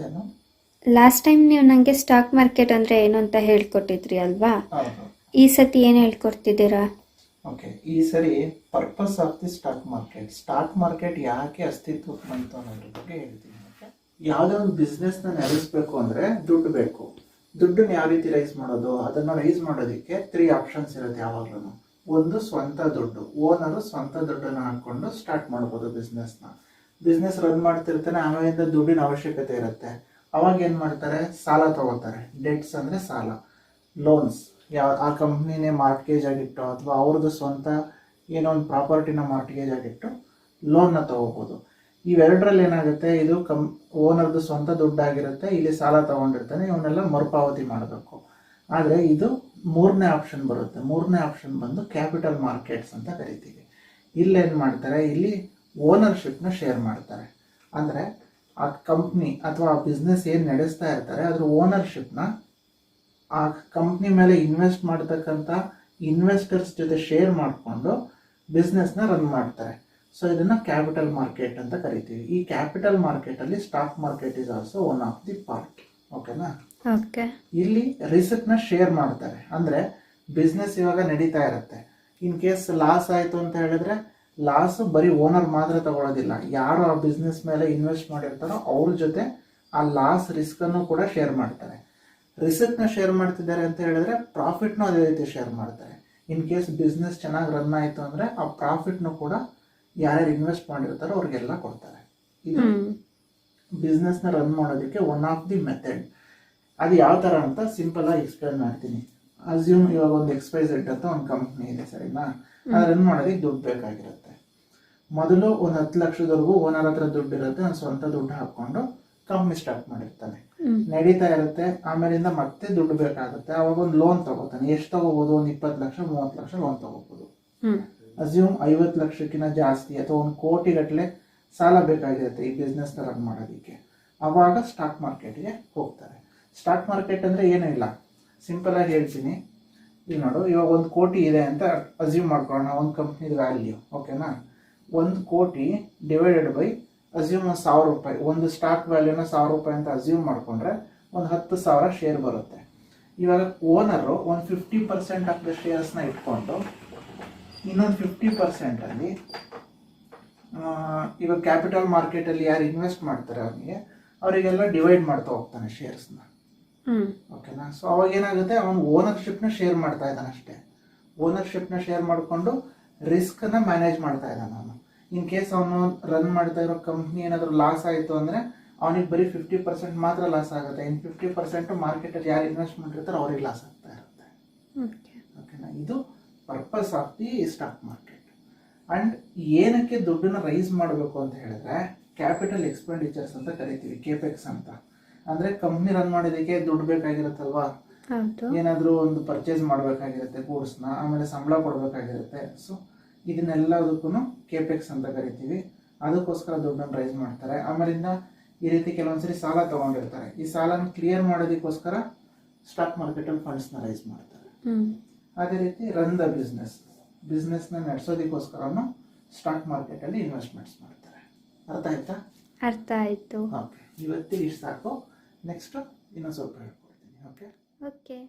ಜಾನು last time ನೀವು ನನಗೆ stock market ಅಂದರೆ ಏನು ಅಂತ ಹೇಳ್ಕೊಟ್ಟಿದ್ರಿ ಅಲ್ವಾ? ಹೌದು. ಈ ಸತಿ ಏನು ಹೇಳ್ಕೊಡ್ತಿದ್ದೀರಾ? ಓಕೆ ಈ ಸರಿ purpose of the stock market stock market ಯಾಕೆ ಅಸ್ತಿತ್ವಕ್ಕೆ ಬಂತು ಅನ್ನೋದ್ರ ಬಗ್ಗೆ ಹೇಳ್ತೀನಿ ಓಕೆ ಯಾವುದೇ ಒಂದು ಬಿಸ್ನೆಸ್ನ ನಡೆಸಬೇಕು ಅಂದರೆ ದುಡ್ಡು ಬೇಕು. ದುಡ್ಡನ್ನ ಯಾವ ರೀತಿ ರೈಸ್ ಮಾಡೋದು? ಅದನ್ನು ರೈಸ್ ಮಾಡೋದಕ್ಕೆ ತ್ರೀ ಆಪ್ಷನ್ಸ್ ಇರುತ್ತೆ ಯಾವಾಗಲೂ ಒಂದು ಸ್ವಂತ ದುಡ್ಡು. ಓನರು ಸ್ವಂತ ದುಡ್ಡನ್ನು ಹಾಕೊಂಡು ಸ್ಟಾರ್ಟ್ ಮಾಡ್ಬೋದು ಬಿಸ್ನೆಸ್ನ ಬಿಸ್ನೆಸ್ ರನ್ ಮಾಡ್ತಿರ್ತಾನೆ, ಆಮೇಲಿಂದ ದುಡ್ಡಿನ ಅವಶ್ಯಕತೆ ಇರುತ್ತೆ. ಅವಾಗ ಏನು ಮಾಡ್ತಾರೆ? ಸಾಲ ತಗೋತಾರೆ. ಡೆಟ್ಸ್ ಅಂದರೆ ಸಾಲ. ಲೋನ್ಸ್ ಯಾವ, ಆ ಕಂಪ್ನಿನೇ ಮಾರ್ಟ್ಗೇಜ್ ಆಗಿಟ್ಟು ಅಥವಾ ಅವ್ರದ್ದು ಸ್ವಂತ ಏನೋ ಒಂದು ಪ್ರಾಪರ್ಟಿನ ಮಾರ್ಟ್ಗೇಜ್ ಆಗಿಟ್ಟು ಲೋನ್ನ ತಗೋಬೋದು. ಇವೆರಡರಲ್ಲಿ ಏನಾಗುತ್ತೆ? ಇದು ಕಂ ಓನರ್ದು ಸ್ವಂತ ದುಡ್ಡಾಗಿರುತ್ತೆ, ಇಲ್ಲಿ ಸಾಲ ತಗೊಂಡಿರ್ತಾನೆ, ಇವನ್ನೆಲ್ಲ ಮರುಪಾವತಿ ಮಾಡಬೇಕು. ಆದರೆ ಇದು ಮೂರನೇ ಆಪ್ಷನ್ ಬರುತ್ತೆ. ಮೂರನೇ ಆಪ್ಷನ್ ಬಂದು ಕ್ಯಾಪಿಟಲ್ ಮಾರ್ಕೆಟ್ಸ್ ಅಂತ ಕರಿತೀವಿ. ಇಲ್ಲೇನು ಮಾಡ್ತಾರೆ? ಇಲ್ಲಿ ಓನರ್ಶಿಪ್ನ ಶೇರ್ ಮಾಡ್ತಾರೆ. ಅಂದರೆ ಆ ಕಂಪ್ನಿ ಅಥವಾ ಆ ಬಿಸ್ನೆಸ್ ಏನು ನಡೆಸ್ತಾ ಇರ್ತಾರೆ ಅದ್ರ ಓನರ್ಶಿಪ್ನ ಆ ಕಂಪ್ನಿ ಮೇಲೆ ಇನ್ವೆಸ್ಟ್ ಮಾಡ್ತಕ್ಕಂಥ ಇನ್ವೆಸ್ಟರ್ಸ್ ಜೊತೆ ಶೇರ್ ಮಾಡಿಕೊಂಡು ಬಿಸ್ನೆಸ್ನ ರನ್ ಮಾಡ್ತಾರೆ. ಸೊ ಇದನ್ನ ಕ್ಯಾಪಿಟಲ್ ಮಾರ್ಕೆಟ್ ಅಂತ ಕರಿತೀವಿ. ಈ ಕ್ಯಾಪಿಟಲ್ ಮಾರ್ಕೆಟಲ್ಲಿ stock market is also one of the part ಓಕೆನಾ ಓಕೆ ಇಲ್ಲಿ ರಿಸ್ಕ್ನ ಶೇರ್ ಮಾಡ್ತಾರೆ. ಅಂದರೆ ಬಿಸ್ನೆಸ್ ಇವಾಗ ನಡೀತಾ ಇರುತ್ತೆ. ಇನ್ ಕೇಸ್ ಲಾಸ್ ಆಯಿತು ಅಂತ ಹೇಳಿದ್ರೆ ಲಾಸ್ ಬರೀ ಓನರ್ ಮಾತ್ರ ತಗೊಳ್ಳೋದಿಲ್ಲ ಯಾರು ಆ ಬಿಸ್ನೆಸ್ ಮೇಲೆ ಇನ್ವೆಸ್ಟ್ ಮಾಡಿರ್ತಾರೋ ಅವ್ರ ಜೊತೆ ಆ ಲಾಸ್ ರಿಸ್ಕನ್ನು ಕೂಡ ಶೇರ್ ಮಾಡ್ತಾರೆ. ರಿಸ್ಕ್ನ ಶೇರ್ ಮಾಡ್ತಿದ್ದಾರೆ ಅಂತ ಹೇಳಿದ್ರೆ ಪ್ರಾಫಿಟ್ನೂ ಅದೇ ರೀತಿ ಶೇರ್ ಮಾಡ್ತಾರೆ. ಇನ್ ಕೇಸ್ ಬಿಸ್ನೆಸ್ ಚೆನ್ನಾಗಿ ರನ್ ಆಯಿತು ಅಂದರೆ ಆ ಪ್ರಾಫಿಟ್ನು ಕೂಡ ಯಾರ್ಯಾರು ಇನ್ವೆಸ್ಟ್ ಮಾಡಿರ್ತಾರೋ ಅವ್ರಿಗೆಲ್ಲ ಕೊಡ್ತಾರೆ. ಇದು ಬಿಸ್ನೆಸ್ನ ರನ್ ಮಾಡೋದಕ್ಕೆ ಒನ್ ಆಫ್ ದಿ ಮೆಥಡ್ ಅದು ಯಾವ ಥರ ಅಂತ ಸಿಂಪಲ್ ಆಗಿ ಎಕ್ಸ್ಪ್ಲೇನ್ ಮಾಡ್ತೀನಿ. ಅಸ್ಯೂಮ್ ಇವಾಗ ಒಂದು ಎಕ್ಸ್ಪೈಸ್ ಅಂತ ಒಂದು ಕಂಪ್ನಿ ಇದೆ ಸರಿನಾ? ಅದು ರನ್ ಮಾಡೋದಕ್ಕೆ ದುಡ್ಡು ಬೇಕಾಗಿರುತ್ತೆ. ಮೊದಲು ಒಂದು ಹತ್ತು ಲಕ್ಷದವರೆಗೂ ಓನರ್ ಹತ್ರ ದುಡ್ಡು ಇರುತ್ತೆ ಅವ್ನು ಸ್ವಂತ ದುಡ್ಡು ಹಾಕೊಂಡು ಕಂಪ್ನಿ ಸ್ಟಾರ್ಟ್ ಮಾಡಿರ್ತಾನೆ. ನಡೀತಾ ಇರುತ್ತೆ ಆಮೇಲಿಂದ ಮತ್ತೆ ದುಡ್ಡು ಬೇಕಾಗುತ್ತೆ. ಅವಾಗ ಒಂದು ಲೋನ್ ತಗೋತಾನೆ. ಎಷ್ಟು ತಗೋಬಹುದು ಒಂದು ಇಪ್ಪತ್ತು ಲಕ್ಷ ಮೂವತ್ತು ಲಕ್ಷ ಲೋನ್ ತಗೋಬಹುದು ಅಸ್ಯೂಮ್ ಐವತ್ತು ಲಕ್ಷಕ್ಕಿಂತ ಜಾಸ್ತಿ ಅಥವಾ ಒಂದು ಕೋಟಿ ಗಟ್ಟಲೆ ಸಾಲ ಬೇಕಾಗಿರುತ್ತೆ ಈ ಬಿಸ್ನೆಸ್ ರನ್ ಮಾಡೋದಕ್ಕೆ. ಅವಾಗ ಸ್ಟಾಕ್ ಮಾರ್ಕೆಟ್ಗೆ ಹೋಗ್ತಾರೆ. ಸ್ಟಾಕ್ ಮಾರ್ಕೆಟ್ ಅಂದ್ರೆ ಏನೂ ಇಲ್ಲ. ಸಿಂಪಲ್ ಆಗಿ ಹೇಳ್ತೀನಿ. ಇಲ್ಲಿ ನೋಡು ಇವಾಗ ಒಂದು ಕೋಟಿ ಇದೆ ಅಂತ ಅಸ್ಯೂಮ್ ಮಾಡ್ಕೊಳ್ಳೋಣ ಒಂದು ಕಂಪ್ನಿದ ವ್ಯಾಲ್ಯೂ ಓಕೆನಾ ಒಂದು ಕೋಟಿ ಡಿವೈಡೆಡ್ ಬೈ ಅಸ್ಯೂಮ್ ಸಾವಿರ ರೂಪಾಯಿ. ಒಂದು ಸ್ಟಾಕ್ ವ್ಯಾಲ್ಯೂನ ಸಾವಿರ ರೂಪಾಯಿ ಅಂತ ಅಸ್ಯೂಮ್ ಮಾಡಿಕೊಂಡ್ರೆ ಒಂದು ಹತ್ತು ಸಾವಿರ ಶೇರ್ ಬರುತ್ತೆ. ಇವಾಗ ಓನರು ಒಂದು ಫಿಫ್ಟಿ ಪರ್ಸೆಂಟ್ ಆಫ್ ದ ಶೇರ್ಸ್ನ ಇಟ್ಕೊಂಡು ಇನ್ನೊಂದು ಫಿಫ್ಟಿ ಪರ್ಸೆಂಟಲ್ಲಿ ಇವಾಗ ಕ್ಯಾಪಿಟಲ್ ಮಾರ್ಕೆಟಲ್ಲಿ ಯಾರು ಇನ್ವೆಸ್ಟ್ ಮಾಡ್ತಾರೆ ಅವನಿಗೆ ಅವರಿಗೆಲ್ಲ ಡಿವೈಡ್ ಮಾಡ್ತಾ ಹೋಗ್ತಾನೆ ಶೇರ್ಸ್ನ ಓಕೆನಾ ಸೊ ಅವಾಗ ಏನಾಗುತ್ತೆ? ಅವನು ಓನರ್ಶಿಪ್ನ ಶೇರ್ ಮಾಡ್ತಾ ಇದ್ದಾನೆ ಅಷ್ಟೇ. ಓನರ್ಶಿಪ್ನ ಶೇರ್ ಮಾಡಿಕೊಂಡು ರಿಸ್ಕ್ನ ಮ್ಯಾನೇಜ್ ಮಾಡ್ತಾ ಇದ್ದಾನೆ ಅವನು. ಇನ್ ಕೇಸ್ ಅವನು ರನ್ ಮಾಡ್ತಾ ಇರೋ ಕಂಪ್ನಿ ಏನಾದರೂ ಲಾಸ್ ಆಯಿತು ಅಂದರೆ ಅವನಿಗೆ ಬರೀ ಫಿಫ್ಟಿ ಪರ್ಸೆಂಟ್ ಮಾತ್ರ ಲಾಸ್ ಆಗುತ್ತೆ. ಇನ್ ಫಿಫ್ಟಿ ಪರ್ಸೆಂಟು ಮಾರ್ಕೆಟಲ್ಲಿ ಯಾರು ಇನ್ವೆಸ್ಟ್ ಮಾಡಿರ್ತಾರೆ ಅವ್ರಿಗೆ ಲಾಸ್ ಆಗ್ತಾ ಇರುತ್ತೆ. ಓಕೆ ಓಕೆನಾ ಇದು purpose of the stock market and ಏನಕ್ಕೆ ದುಡ್ಡನ್ನ ರೈಸ್ ಮಾಡಬೇಕು ಅಂತ ಹೇಳಿದ್ರೆ ಕ್ಯಾಪಿಟಲ್ ಎಕ್ಸ್ಪೆಂಡಿಚರ್ಸ್ ಅಂತ ಕರಿತೀವಿ ಕೆಪೆಕ್ಸ್ ಅಂತ. ಅಂದ್ರೆ ಕಂಪ್ನಿ ರನ್ ಮಾಡೋದಕ್ಕೆ ದುಡ್ಡು ಬೇಕಾಗಿರುತ್ತಲ್ವಾ? ಏನಾದರೂ ಒಂದು ಪರ್ಚೇಸ್ ಮಾಡಬೇಕಾಗಿರುತ್ತೆ ಕೋರ್ಸ್ನ ಆಮೇಲೆ ಸಂಬಳ ಕೊಡಬೇಕಾಗಿರುತ್ತೆ. ಸೊ ಇದನ್ನೆಲ್ಲದಕ್ಕೂ ಕೆಪೆಕ್ಸ್ ಅಂತ ಕರಿತೀವಿ. ಅದಕ್ಕೋಸ್ಕರ ದುಡ್ಡನ್ನು ರೈಸ್ ಮಾಡ್ತಾರೆ. ಆಮೇಲಿಂದ ಈ ರೀತಿ ಕೆಲವೊಂದ್ಸರಿ ಸಾಲ ತಗೊಂಡಿರ್ತಾರೆ. ಈ ಸಾಲನ ಕ್ಲಿಯರ್ ಮಾಡೋದಕ್ಕೋಸ್ಕರ ಸ್ಟಾಕ್ ಮಾರ್ಕೆಟಲ್ಲಿ ಫಂಡ್ಸ್ನ ರೈಸ್ ಮಾಡ್ತಾರೆ. ಅದೇ ರೀತಿ ರನ್ ದ ಬಿಸ್ನೆಸ್ ಬಿಸ್ನೆಸ್ನ ನಡೆಸೋದಕ್ಕೋಸ್ಕರನು ಸ್ಟಾಕ್ ಮಾರ್ಕೆಟಲ್ಲಿ ಇನ್ವೆಸ್ಟ್ಮೆಂಟ್ಸ್ ಮಾಡ್ತಾರೆ. ಅರ್ಥ ಆಯ್ತಾ? ಅರ್ಥ ಆಯಿತು. ಓಕೆ ಇವತ್ತಿಗೆ ಇಷ್ಟು ಸಾಕು. ನೆಕ್ಸ್ಟು ಇನ್ನೊಂದು ಸ್ವಲ್ಪ ಹೇಳ್ಕೊಡ್ತೀನಿ. Okay okay.